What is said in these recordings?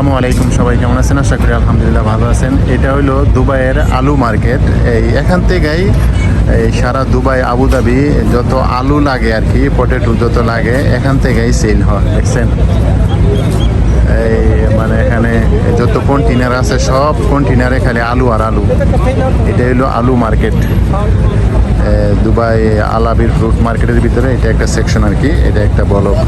আসসালামু আলাইকুম, সবাই কেমন আছেন? আশা করি আলহামদুলিল্লাহ ভালো আছেন। এটা হলো দুবাইয়ের আলু মার্কেট। এই এখান থেকেই এই সারা দুবাই, আবুধাবি, যত আলু লাগে আর কি, পটেটো যত লাগে, এখান থেকেই সেল হয়, দেখছেন? এই মানে এখানে যত কন্টেনার আছে, সব কন্টেনারে খালি আলু আর আলু। এটা হলো আলু মার্কেট। দুবাই আলাবির ফ্রুট মার্কেটের ভিতরে এটা একটা সেকশন আর কি, এটা একটা বলক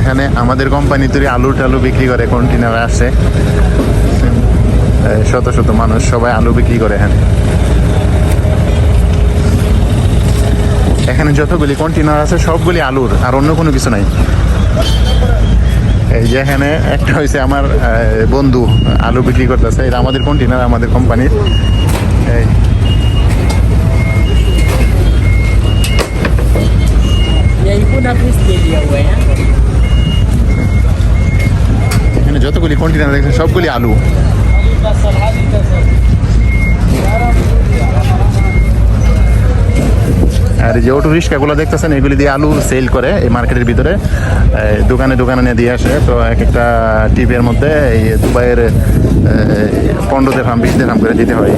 এখানে আমাদের কোম্পানি তৈরি আলু টালু বিক্রি করে কন্টেনার আসে শত শত মানুষ সবাই আলু বিক্রি করে এখানে এখানে যতগুলি কন্টেনার আছে, সবগুলি আলুর, আর অন্য কোনো কিছু নাই। এই যে এখানে একটা হয়েছে আমার বন্ধু, আলু বিক্রি করতেছে। এটা আমাদের কন্টেনার আমাদের কোম্পানির। এই কন্টেনার দেখছেন? সবগুলি আলু। আর যে অটো রিক্সাগুলো দেখতেছেন, এগুলি দিয়ে আলু সেল করে এই মার্কেটের ভিতরে দোকানে দোকানে নিয়ে দিয়ে আসে। তো এক একটা টিভির মধ্যে এই দুবাইয়ের পনেরো দেড়াম বিশ দেড়াম করে দিতে হয়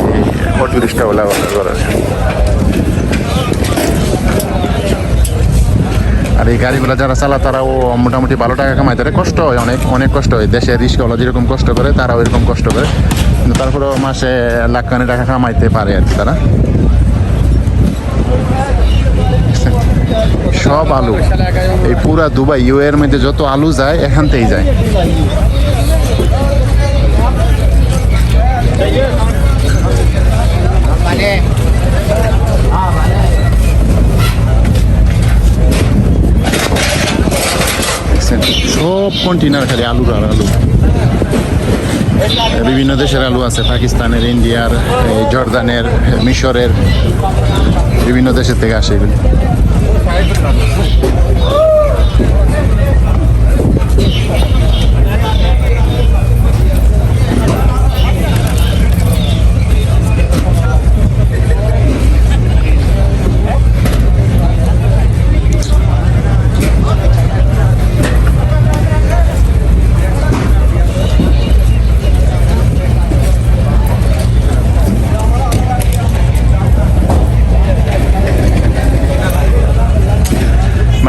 অটো রিক্সাগুলো করে আর এই গাড়িগুলো যারা চালা তারাও মোটামুটি ভালো টাকা কামায়। তারা কষ্ট হয়, অনেক অনেক কষ্ট হয়। দেশের রিস্কওয়ালা যেরকম কষ্ট করে, তারাও এরকম কষ্ট করে। কিন্তু তারপরেও মাসে লাখ খানে টাকা কামাইতে পারে আর কি তারা। সব আলু। এই পুরা দুবাই ইউ এর মধ্যে যত আলু যায়, এখান থেকেই যায়। সব কন্টেনার খালি আলু আর আলু। বিভিন্ন দেশের আলু আছে, পাকিস্তানের, ইন্ডিয়ার জর্দানের, মিশরের, বিভিন্ন দেশের থেকে আসে এগুলি।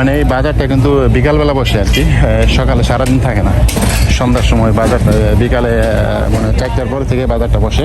মানে এই বাজারটা কিন্তু বিকালবেলা বসে আর কি সকালে সারাদিন থাকে না। সন্ধ্যার সময় বাজারটা বিকালে মানে চারটার পরে থেকে বাজারটা বসে।